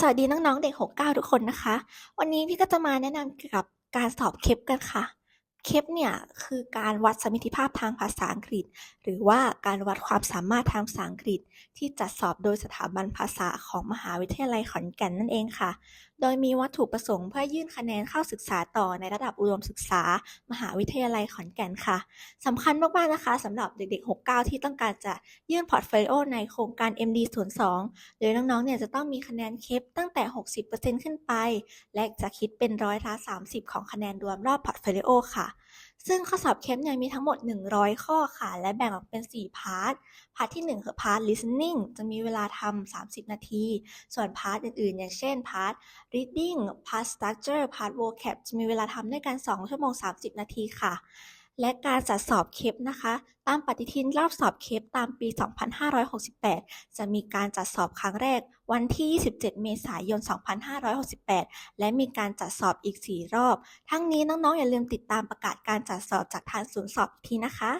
สวัสดีน้องๆเด็ก 69 ทุกคนนะคะ วันนี้พี่ก็จะมาแนะนำเกี่ยวกับการสอบเคปกันค่ะ เคปเนี่ยคือการวัดสมรรถภาพทางภาษาอังกฤษ หรือว่าการวัดความสามารถทางภาษาอังกฤษ ที่จัดสอบโดยสถาบันภาษาของมหาวิทยาลัยขอนแก่นนั่นเองค่ะ โดยมีวัตถุประสงค์เพื่อยื่นคะแนนเข้าศึกษาต่อในระดับอุดมศึกษา มหาวิทยาลัยขอนแก่นค่ะสำคัญมากๆนะคะสำหรับเด็กๆ 69 ที่ต้องการจะยื่นพอร์ตโฟลิโอในโครงการ MD 02โดยน้องๆเนี่ยจะต้องมีคะแนนเคปตั้งแต่ 60%ขึ้นไป และจะคิดเป็นร้อยละ 30 ของคะแนนรวมรอบพอร์ตโฟลิโอค่ะซึ่งข้อสอบเคปเนี่ยมีทั้งหมด 100 ข้อค่ะ และแบ่งออกเป็น 4 พาร์ท พาร์ทที่1คือพาร์ท listening จะมีเวลาทำ 30 นาที ส่วนพาร์ทอื่นๆ อย่างเช่นพาร์ท reading พาร์ท structure พาร์ท vocab จะมีเวลาทำด้วยกัน 2 ชั่วโมง 30 นาทีค่ะ และการจัดสอบเคปนะคะ ตามปฏิทินรอบสอบเคปตามปี 2568 จะมีการจัดสอบครั้งแรกวันที่ 27 เมษายน 2568 และมีการจัดสอบอีก 4 รอบ ทั้งนี้น้องๆ อย่าลืมติดตามประกาศการจัดสอบจากทางศูนย์สอบทีนะคะ